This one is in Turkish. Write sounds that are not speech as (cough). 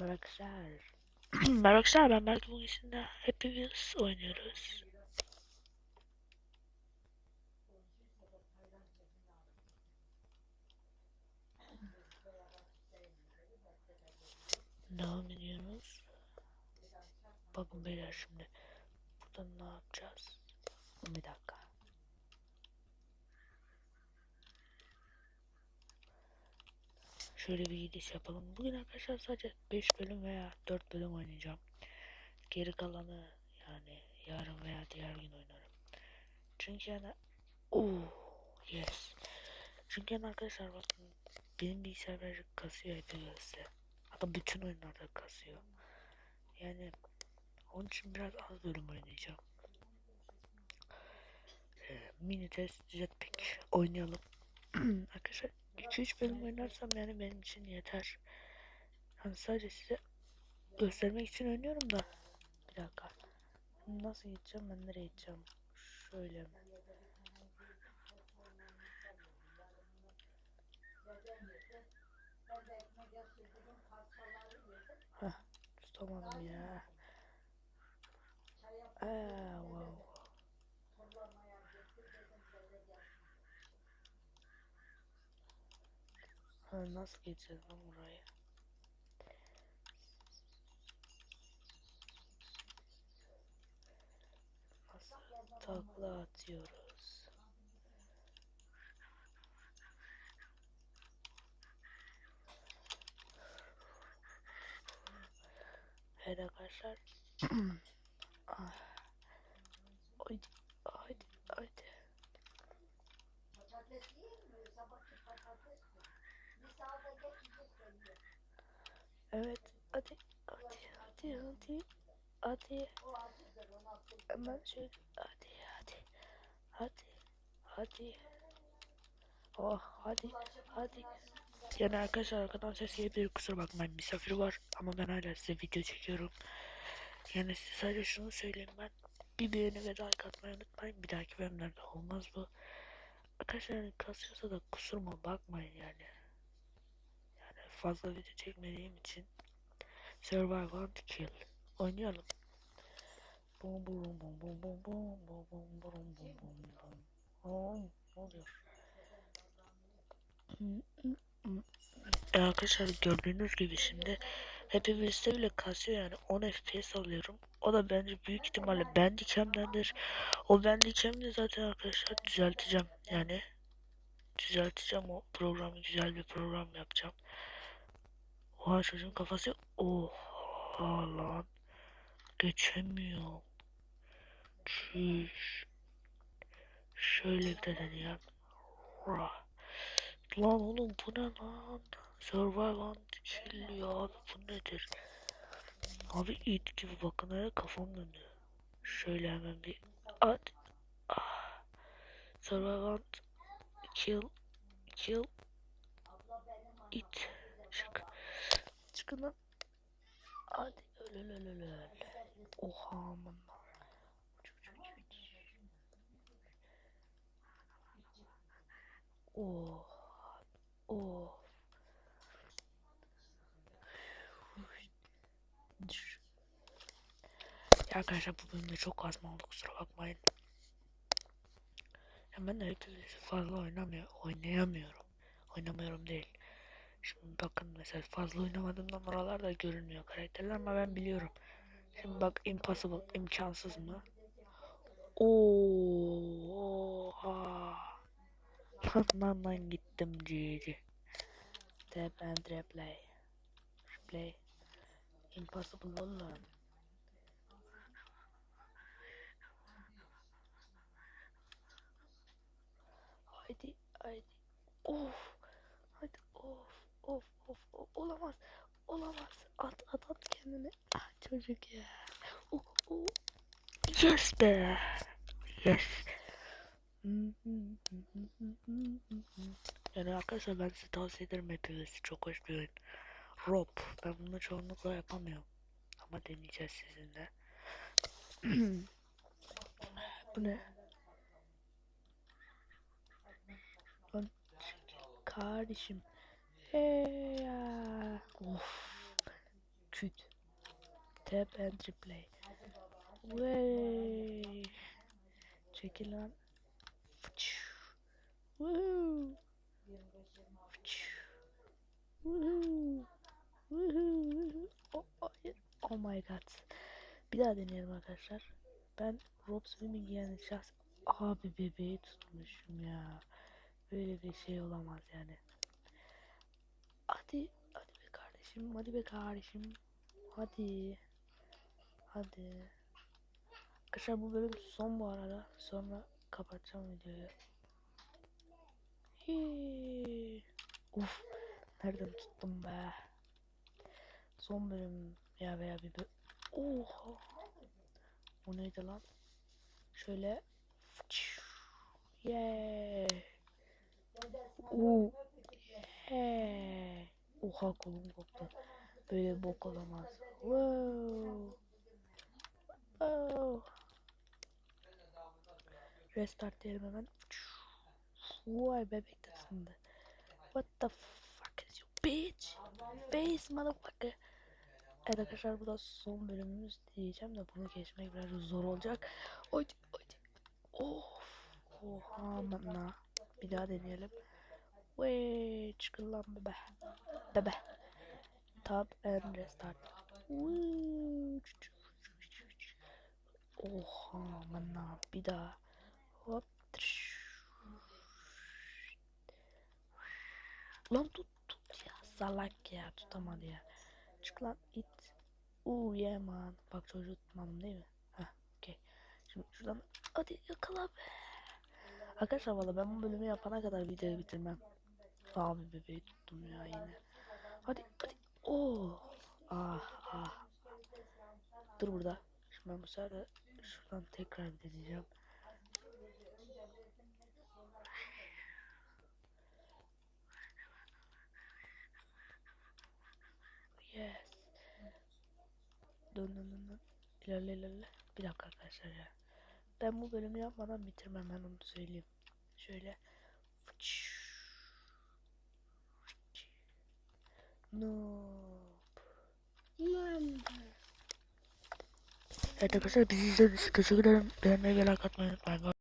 Meraksel. (clears throat) Meraksel ben Berk bugün içinde hepimiz oynuyoruz. Devam ediyoruz. Bakın beyler şimdi. Burada ne yapacağız? Bir dakika. Şöyle bir gidiş yapalım. Bugün arkadaşlar sadece 5 bölüm veya 4 bölüm oynayacağım. Geri kalanı yani yarın veya diğer gün oynarım. Çünkü yani oh yes. Çünkü yani arkadaşlar bakın benim bilgisayar birazcık kasıyor hepimizde. Hatta bütün oyunlarda kasıyor. Yani onun için biraz az bölüm oynayacağım. Ee, mini test jetpack oynayalım. (clears throat) arkadaşlar 2-3 bölüm oynarsam yani benim için yeter. Hani sadece size göstermek için oynuyorum da. Bir dakika. Nasıl gideceğim ben nereye gideceğim? Şöyle mi? Heh, tutamadım ya. Aa, wow. Nasıl geçeceğiz lan buraya? Nasıl takla atıyoruz? Evet arkadaşlar. (clears throat) Ah. Haydi, haydi, haydi. Evet, hadi, hadi, hadi, hadi, hadi. Hemen şöyle, hadi, hadi, hadi, hadi. Oh, hadi, hadi. Yani arkadaşlar arkadan ses gelebilir kusura bakmayın misafir var ama ben hala size video çekiyorum. Yani size sadece şunu söyleyeyim ben. Bir beğeni ve like atmayı unutmayın. Bir dahaki bölümlerde olmaz bu. Arkadaşlar kasıyorsa da kusuruma bakmayın yani. Yani fazla video çekmediğim için. Survive and kill. Oynayalım. Bum bum bum bum bum bum bum bum bum bum bum bum. Oluyor? E arkadaşlar gördüğünüz gibi şimdi hepimizde bile kasıyor yani 10 FPS alıyorum. O da bence büyük ihtimalle Bandicam'dendir. O Bandicam'ı da zaten arkadaşlar düzelteceğim yani. Düzelteceğim o programı güzel bir program yapacağım. Oha çocuğun kafası oha lan. Geçemiyor. Çüş. Şöyle bir de deneyeyim. Rah. Lan oğlum bu ne lan? Survive and chill ya abi bu nedir? Abi it gibi bakın hele kafam döndü. Şöyle hemen bir at. Ah. Survive and kill kill it. Çık. Çıkın lan. Hadi öl öl öl öl. Oha aman. Oh. Ya arkadaşlar bu bölümde çok az oldu kusura bakmayın. De hepimiz fazla oynamıyor, oynayamıyorum. Oynamıyorum değil. Şimdi bakın mesela fazla oynamadığımda buralarda görünmüyor karakterler ama ben biliyorum. Şimdi bak impossible, imkansız mı? Oha. Lan lan lan gittim GG. Tap and replay. Replay. Impossible oğlum. Haydi haydi. Of. Haydi of of of of. Olamaz. Olamaz. At at at kendini. Ah çocuk ya. Oh, oh. Yes be. Yes. Yani arkadaşlar ben size tavsiye ederim hepiniz çok hoş bir oyun. Rob ben bunu çoğunlukla yapamıyorum. Ama deneyeceğiz sizinle. (clears throat) Bu ne? Lan çekil kardeşim. Ya. Of. Küt. Tap and replay. Wey. Çekil lan. Woohoo. Woohoo. Woohoo. Oh. Oh my god. Bir daha deneyelim arkadaşlar. Ben Rob Swimming yani şahs abi bebeği tutmuşum ya. Böyle bir şey olamaz yani. Hadi hadi be kardeşim hadi be kardeşim. Hadi. Hadi. Arkadaşlar bu bölüm son bu arada. Sonra kapatacağım videoyu. Hii. Uf. Nereden tuttum be. Son bölüm ya veya bir bölüm. Oha. O neydi lan? Şöyle. Yeah. Oo. Yeah. Oha kolum koptu. Böyle bok olamaz. Wow. Wow. Restart diyelim hemen. Vay bebek de ısındı. What the fuck is you bitch? Face motherfucker. Evet arkadaşlar bu da son bölümümüz diyeceğim de bunu geçmek biraz zor olacak. Oy oy. Of. Oha. Bir daha deneyelim. Wey çıkın lan bebe. Bebe. Tab and restart. Oha amına. Bir daha. Hop. Lan tut tut ya. Salak ya tutamadı ya. Çık lan it. Uuu yeah man. Bak çocuğu tutmadım değil mi? Heh okey. Şimdi şuradan hadi yakala be. Arkadaşlar valla ben bu bölümü yapana kadar videoyu bitirmem. Abi bebeği tuttum ya yine. Hadi hadi. Oo. Ah ah. Dur burada. Şimdi ben bu sefer şuradan tekrar bir deneyeceğim. Yes. Dön dön dön dön. İlerle ilerle. Bir dakika arkadaşlar ya. Ben bu bölümü yapmadan bitirmem ben onu söyleyeyim. Şöyle. Noob. Evet arkadaşlar bizi izlediğiniz için teşekkür ederim. Beğenmeyi ve like atmayı unutmayın.